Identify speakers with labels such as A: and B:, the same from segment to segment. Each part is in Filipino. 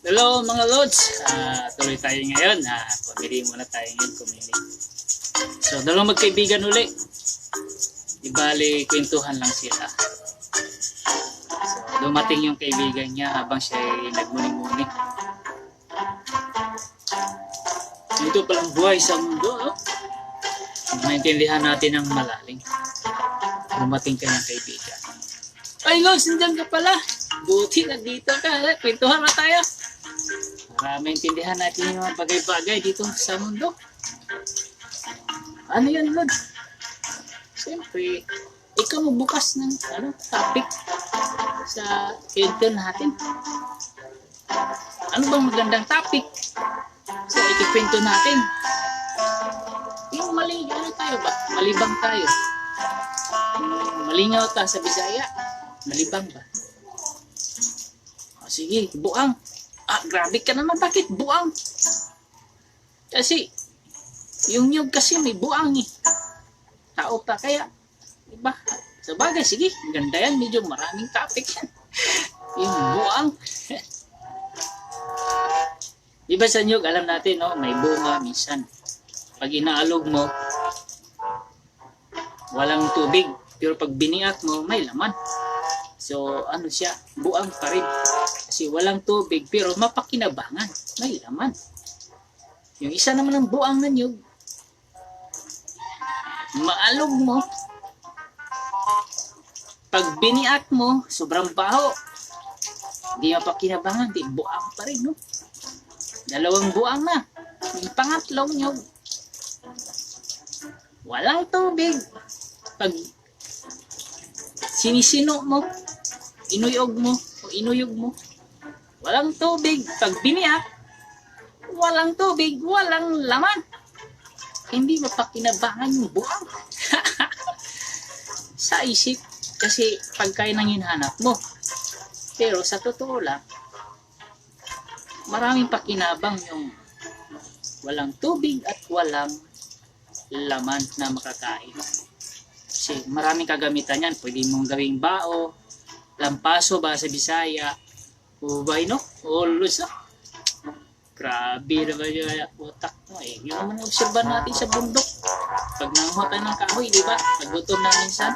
A: Hello mga Lods! Ah, tuloy tayo ngayon. Ah, pumili muna tayo ngayon. Pumili. So, dalawang magkaibigan uli. Di bali, kwentuhan lang sila. So, dumating yung kaibigan niya habang siya ay nagmuni-muni. Ito palang buhay sa mundo. Oh. Maintindihan natin ang malalim. Dumating ka ng kaibigan. Ay, Lods, nandiyan ka pala. Buti na dito ka. Eh, Kwentuhan na tayo. Para maintindihan natin yung mga bagay-bagay dito sa mundo. Ano yan, Lord? Siyempre, ikaw magbukas ng ano, topic sa kwento natin. Ano bang magandang topic sa ikikwento natin? Yung mali, ano tayo ba? Malibang tayo. Malingaw ta sa Bisaya. Malibang ba? O, sige, buang. Ah, grabe ka naman. Bakit buang? Kasi, yung nyug kasi may buang eh. Tao pa kaya. Diba? Sa bagay, sige. Ganda yan. Medyo maraming topic yung buang. diba sa nyug, alam natin, no? May bunga minsan. Pag inaalog mo, walang tubig. Pero pag biniak mo, may laman. So, ano siya? Buang pa rin. Kasi walang tubig, pero mapakinabangan. May laman. Yung isa naman ng buang na nyug, maalog mo, pag biniak mo, sobrang baho. Hindi mapakinabangan, di buang pa rin, no? Dalawang buang na. Yung pangatlong nyug, walang tubig. Pag sinisino mo, inuyog mo, o inuyog mo, walang tubig. Pag biniyak, walang tubig, walang laman. Hindi mapakinabangan yung buang. sa isip, kasi pagkain ang hinahanap mo. Pero sa totoo lang, maraming pakinabang yung walang tubig at walang laman na makakain. Kasi maraming kagamitan yan. Pwede mong gawing bao, lampaso ba sa Bisaya, ubay no? O lulus no? Grabe naman yung utak mo eh. Yun naman yung obserban natin sa bundok. Pag nanguha tayo ng kahoy, di ba? Pag gutom na minsan.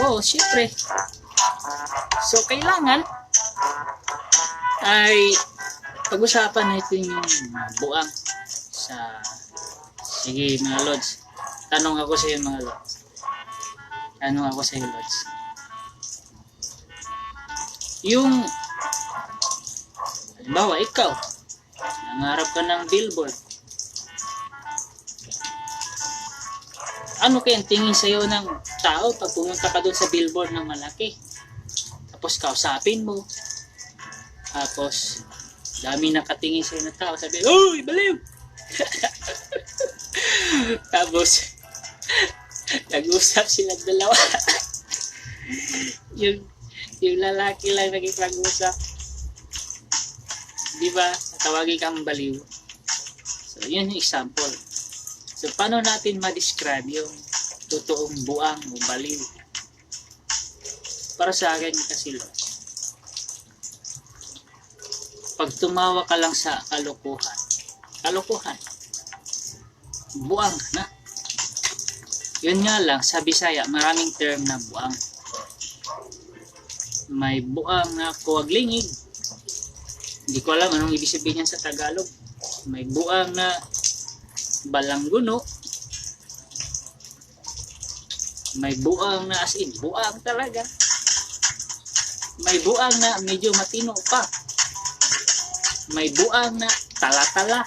A: Oo, syempre. So, kailangan ay pag-usapan natin yung buang sa sige mga lods tanong ako sa iyo mga lods tanong ako sa iyo lods yung halimbawa ikaw nangarap ka ng billboard. Ano kaya tingin sa iyo ng tao pag pumunta ka doon sa billboard ng malaki? Tapos kausapin mo. Tapos dami nakatingin sa'yo na tao. Sabi Uy! Baliw! tapos nag-usap sila dalawa. Yung yung lalaki lang naging pag-usap di ba? Tawagin kang baliw. So yun yung example. So paano natin ma-describe yung totoong buang o baliw? Para sa akin kasi Lord pag tumawa ka lang sa kalokohan, kalokohan, buang na. Yun nga lang, sa Bisaya, maraming term na buang. May buang na kuwaglingig. Hindi ko alam anong ibig sabihin yan sa Tagalog. May buang na balangguno. May buang na as in, buang talaga. May buang na medyo matino pa may buang na tala-tala.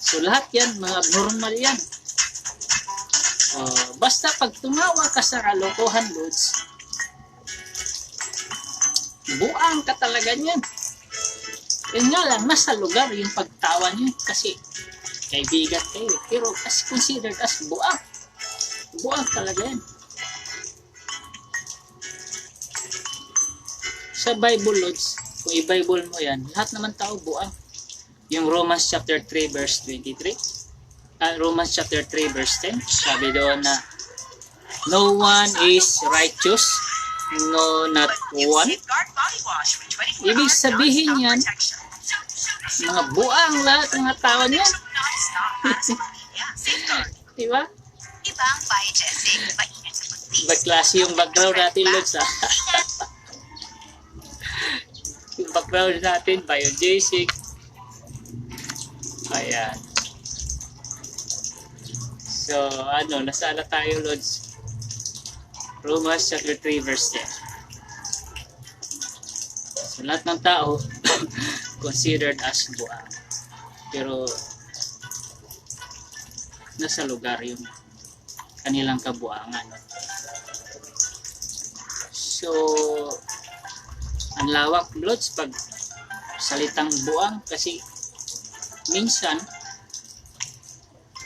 A: So lahat yan, mga abnormal yan. Uh, basta pag tumawa ka sa kalokohan, Lods, buang ka talaga niyan. Yun nga lang, nasa lugar yung pagtawa niyo kasi kaibigan kayo. Pero as considered as buang. Buang talaga yan. Sa Bible, Lods, kung i-Bible mo yan, lahat naman tao buang. Yung Romans chapter 3 verse 23, ah, Romans chapter 3 verse 10, sabi doon na No one is righteous. No, not one. Ibig sabihin yan, mga buang lahat ng mga tao niyan. Di ba?
B: Iba ang biogesic, maingat sa pagtiis.
A: Iba klase yung background natin, Lods, ha? yung background natin, biogesic. Ayan. So, ano, nasaan na tayo, Lods? Romans chapter 3, verse 10. So, lahat ng tao considered as buang. Pero, nasa lugar yung kanilang kabuangan. So, ang lawak lods pag salitang buang kasi minsan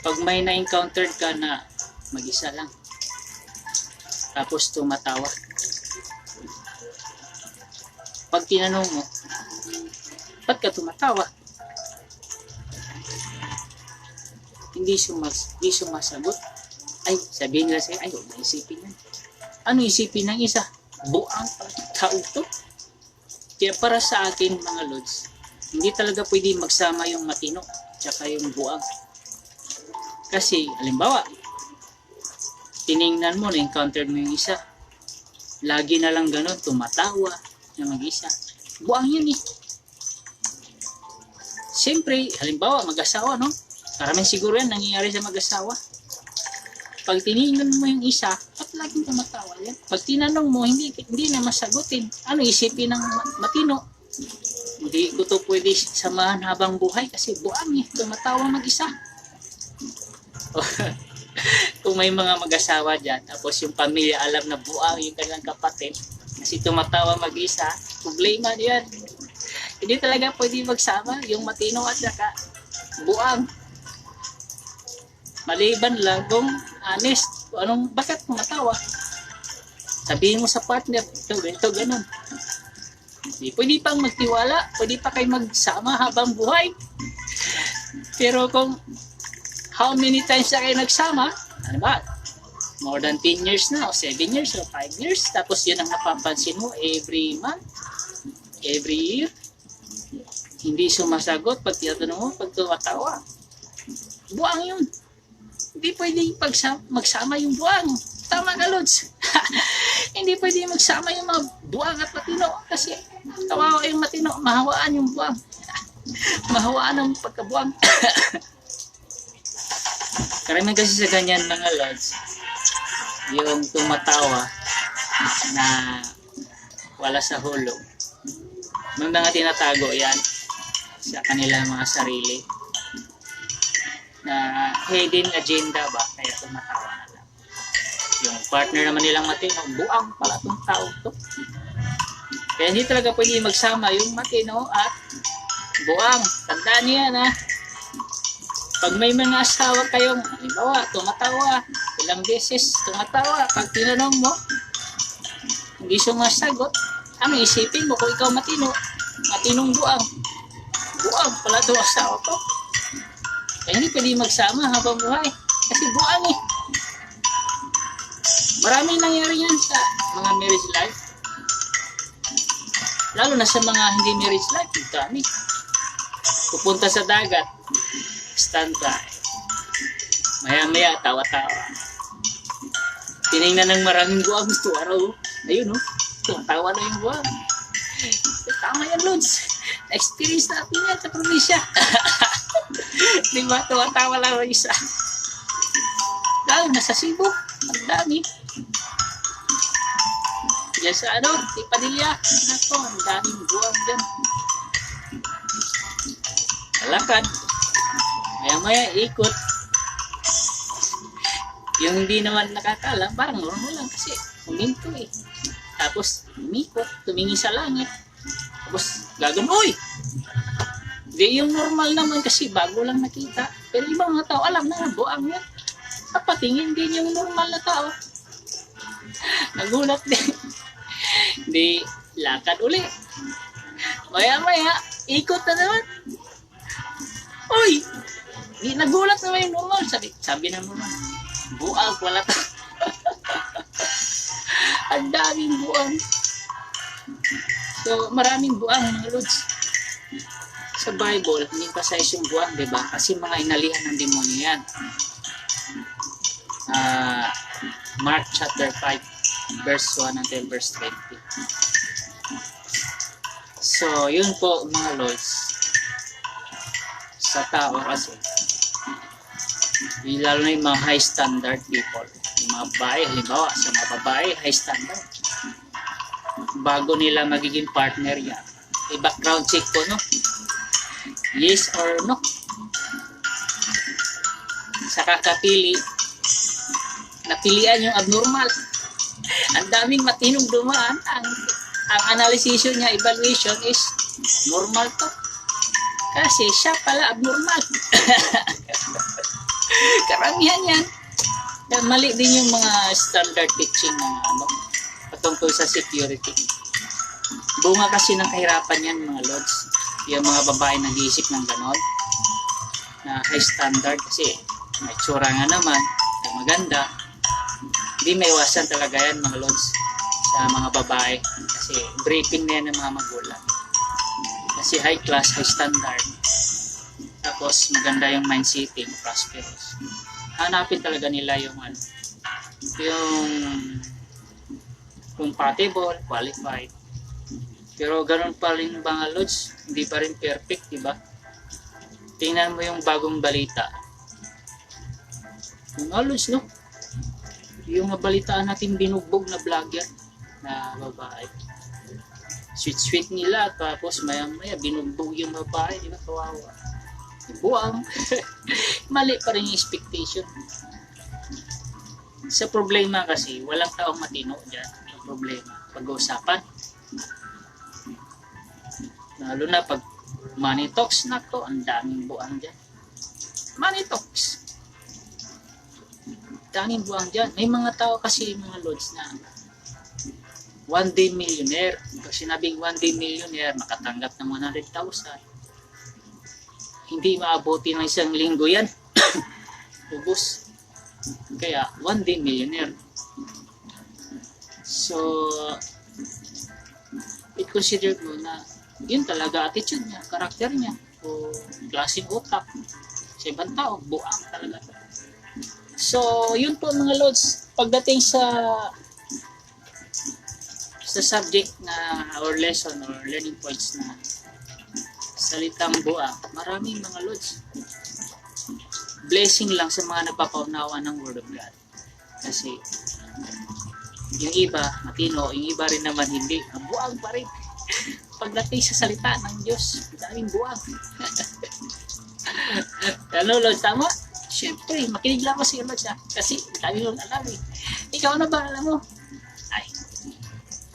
A: pag may na-encountered ka na mag-isa lang tapos tumatawa pag tinanong mo ba't ka tumatawa? Hindi sumas hindi sumasagot. Ay sabihin nila sa'yo ay huwag na isipin yan. Ano isipin ng isa? Buang tao to kaya para sa akin mga lods hindi talaga pwede magsama yung matino tsaka yung buang. Kasi halimbawa tiningnan mo na encounter mo yung isa. Lagi na lang ganun tumatawa na mag-isa buang yan eh siyempre halimbawa mag-asawa no Karamihan siguro yan nangyayari sa mag-asawa. Pag tiningnan mo yung isa, at laging tumatawa yan. Pag tinanong mo, hindi, hindi na masagutin. Ano isipin ng ma- matino? Hindi ko to pwede samahan habang buhay kasi buang eh. Tumatawa mag-isa. Kung may mga mag-asawa dyan, tapos yung pamilya alam na buang yung kanilang kapatid, kasi tumatawa mag-isa, problema yan. Hindi talaga pwede magsama yung matino at saka buang maliban lang kung honest, anong, bakit matawa? Sabihin mo sa partner, ito, ganito, ganun. Hindi, pwede pang magtiwala, pwede pa kayo magsama habang buhay. Pero kung how many times na kayo nagsama, ano ba, more than 10 years na, o 7 years, o 5 years, tapos yun ang napapansin mo every month, every year, hindi sumasagot pag tinatanong mo, pag tumatawa. Buang yun hindi pwede pagsama, magsama yung buwang. Tama ka, Lods. hindi pwede magsama yung mga buwang at matino kasi kawawa yung matino, mahawaan yung buwang. mahawaan ang pagkabuwang. Karamihan kasi sa ganyan mga Lods, yung tumatawa na wala sa hulog. May mga tinatago yan sa kanilang mga sarili na hidden agenda ba? Kaya tumatawa na lang. Yung partner naman nilang matino buang pala tong tao to. Kaya hindi talaga pwede magsama yung matino at buang. Tandaan niyo yan ha pag may mga asawa kayong halimbawa tumatawa ilang beses tumatawa pag tinanong mo hindi sumasagot ano isipin mo kung ikaw matino matinong buang buang pala itong asawa ko kaya hindi pwede magsama habang buhay. Kasi buang eh. Maraming nangyari yan sa mga marriage life. Lalo na sa mga hindi marriage life. Yung kami. Pupunta sa dagat. Stand by. Maya-maya, tawa-tawa. Tinignan ng maraming buwang gusto araw. Ayun oh. Tumatawa na yung buwang. Tama yan, Lods. Na-experience natin yan sa probinsya. Di ba? Tuwa-tawa lang ang isa. Lalo na sa Cebu. Ang dami. Diyan sa ano, di Padilla. Nako, ang daming buwang dyan. Kalakad. Maya-maya, ikot. Yung hindi naman nakakalam, parang normal lang kasi huminto eh. Tapos, umikot, tumingin sa langit. Tapos, gagan, uy! Di yung normal naman kasi bago lang nakita. Pero ibang mga tao, alam na, buang yan. Napatingin din yung normal na tao. Nagulat din. Di, lakad uli. Maya maya, ikot na naman. Uy! Di nagulat naman yung normal. Sabi, sabi ng normal, buang, wala ta. Ang daming buwang. So, maraming buwang mga lods. Sa Bible, hindi pa size yung buwang, di ba? Kasi mga inalihan ng demonyo yan. Ah, Mark chapter 5, verse 1 until verse 20. So, yun po mga lords. Sa tao kasi, lalo na yung mga high standard people. Yung mga babae, halimbawa sa mga babae, high standard. Bago nila magiging partner yan, i-background check ko, no? Yes or no? Sa kakapili, napilian yung abnormal. Ang daming matinong dumaan. Ang, ang analysis niya, evaluation is normal to. Kasi siya pala abnormal. Karamihan yan. Kaya mali din yung mga standard teaching ng ano, patungkol sa security. Bunga kasi ng kahirapan yan mga lords. Yung mga babae nag-iisip ng ganon na high standard kasi may tsura nga naman, ay maganda. Hindi may iwasan talaga yan mga lords sa mga babae kasi briefing na yan ng mga magulang. Kasi high class, high standard. Tapos maganda yung mind setting, prosperous. Hanapin talaga nila yung ano, yung compatible, qualified. Pero ganun pa rin mga lods, hindi pa rin perfect, di ba? Tingnan mo yung bagong balita. Mga lods, no? Yung nabalitaan natin binugbog na vlogger na babae. Sweet-sweet nila, tapos maya-maya binugbog yung babae, di ba? Kawawa. Buwang. Mali pa rin yung expectation. Sa problema kasi, walang taong matino dyan. Yung problema. Pag-uusapan. Lalo na pag money talks na to, ang daming buwang dyan. Money talks. Daming buwang dyan. May mga tao kasi, mga lords na one day millionaire. Pag sinabing one day millionaire, makatanggap ng 100,000 hindi maabuti ng isang linggo yan. Ubus. Kaya, one day millionaire. So, it considered mo na yun talaga attitude niya, karakter niya, o klaseng utak. Sa ibang tao, buang talaga. So, yun po mga lords, pagdating sa sa subject na or lesson or learning points na salitang buang, maraming mga lods. Blessing lang sa mga nagpapaunawa ng Word of God. Kasi, yung iba, matino, yung iba rin naman hindi. Ang buang pa rin. Pagdating sa salita ng Diyos, daming buang. ano, Lord, tama? Siyempre, makinig lang ako sa iyo, Lord, ha? Kasi, dami mong alam eh. Ikaw na ba alam mo? Ay,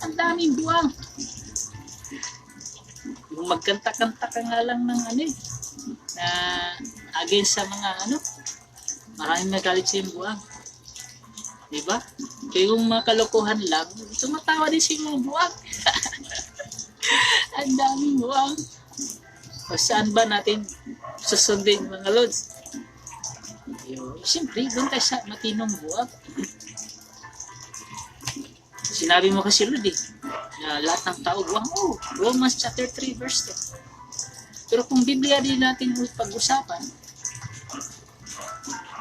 A: ang daming buwang magkanta-kanta ka nga lang ng ano eh, na against sa mga ano, maraming nagalit sa yung buwang. Di ba? Kaya yung mga kalokohan lang, tumatawa din sa mga buwang. Ang daming buwang. O saan ba natin susundin mga lods? Yo, siyempre, doon tayo sa matinong buwang. Sinabi mo kasi Lord eh, na lahat ng tao oh, Romans chapter 3 verse 2. Pero kung Biblia din natin pag-usapan,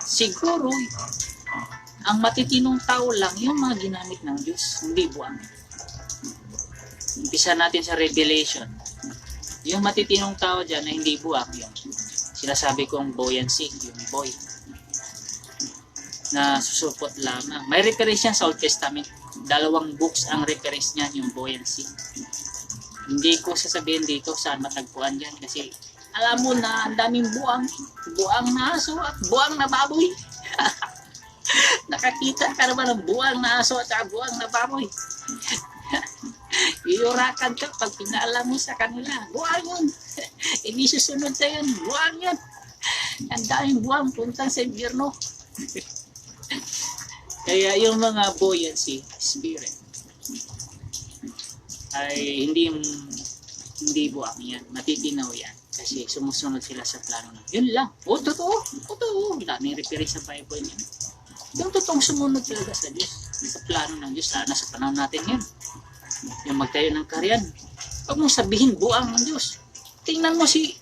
A: siguro ang matitinong tao lang yung mga ginamit ng Diyos, hindi buwang. Umpisa natin sa Revelation. Yung matitinong tao dyan na hindi buwang, yung sinasabi kong buoyancy, yung boy na susupot lamang. May reference yan sa Old Testament. Dalawang books ang reference niyan, yung buoyancy. Hindi ko sasabihin dito saan matagpuan yan kasi alam mo na ang daming buang, buang na aso at buang na baboy. Nakakita ka naman ng buang na aso at buang na baboy. Iurakan ka pag pinaalam mo sa kanila. Buang yun. Hindi susunod sa yun. Buang yun. Ang daming buang puntang sa impyerno. Kaya yung mga buoyancy, spirit, ay hindi hindi buwang yan. Matitinaw yan. Kasi sumusunod sila sa plano ng yun lang. O, totoo. Totoo. Daming reference sa Bible yan. Yung totoong sumunod talaga sa Diyos. sa plano ng Diyos, lalo na sa panahon natin yun. Yung magtayo ng karyan. Huwag mong sabihin buang ng Diyos. Tingnan mo si,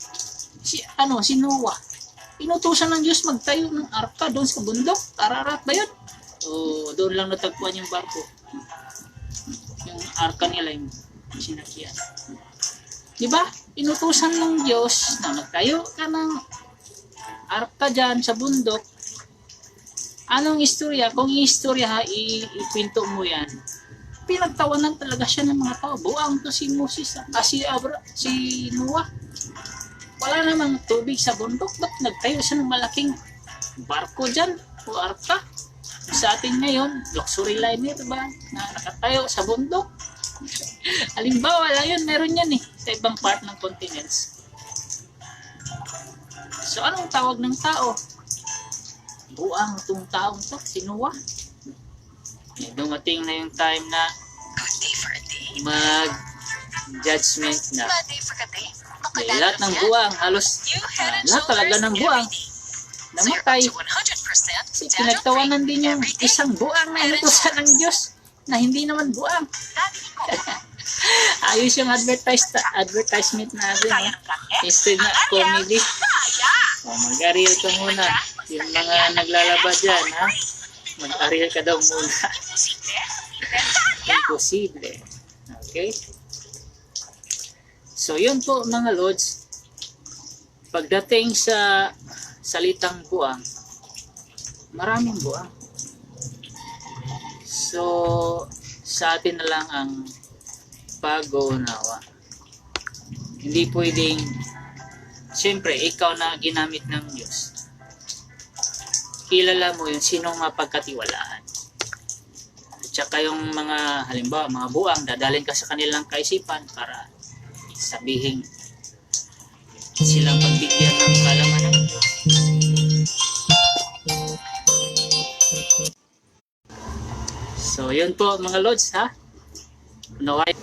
A: si, ano, si Noah. Inutusan ng Diyos magtayo ng arka doon sa bundok. Ararat ba yun? O doon lang natagpuan yung barko. Yung arka nila yung sinakyan. Di ba? Inutusan ng Diyos na magtayo ka ng arka dyan sa bundok. Anong istorya? Kung istorya ha, ikwento mo yan. Pinagtawanan talaga siya ng mga tao. Buang to si Moses, ha? ah, si, Abra, si Noah. Wala namang tubig sa bundok. Ba't nagtayo siya ng malaking barko dyan? O arka? Sa atin ngayon, luxury liner ba? Na nakatayo sa bundok. Halimbawa, wala yun, meron yan eh. Sa ibang part ng continents. So, anong tawag ng tao? Buang itong taong to, si Noah. Eh, dumating na yung time na
B: day.
A: mag-judgment na. Eh, lahat ng buwang, halos
B: and
A: lahat talaga ng buwang. namatay. Pinagtawanan din yung isang buang na inutusan ng Diyos na hindi naman buang. Ayos yung advertise advertisement natin.
B: Kaya
A: Eh. Instead na comedy. O, mag-ariel ka muna. Yung mga naglalaba dyan, ha? Mag-ariel ka daw muna.
B: Imposible.
A: Okay? So, yun po mga lords. Pagdating sa salitang buang, maraming buang. So, sa atin na lang ang pag-uunawa. Hindi pwedeng, siyempre, ikaw na ginamit ng Diyos. Kilala mo yung sinong mapagkatiwalaan. At saka yung mga, halimbawa, mga buang, dadalhin ka sa kanilang kaisipan para sabihin silang yun po mga Lods, ha? Unawain,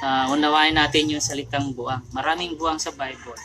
A: ah, unawain natin yung salitang buang. Maraming buang sa Bible.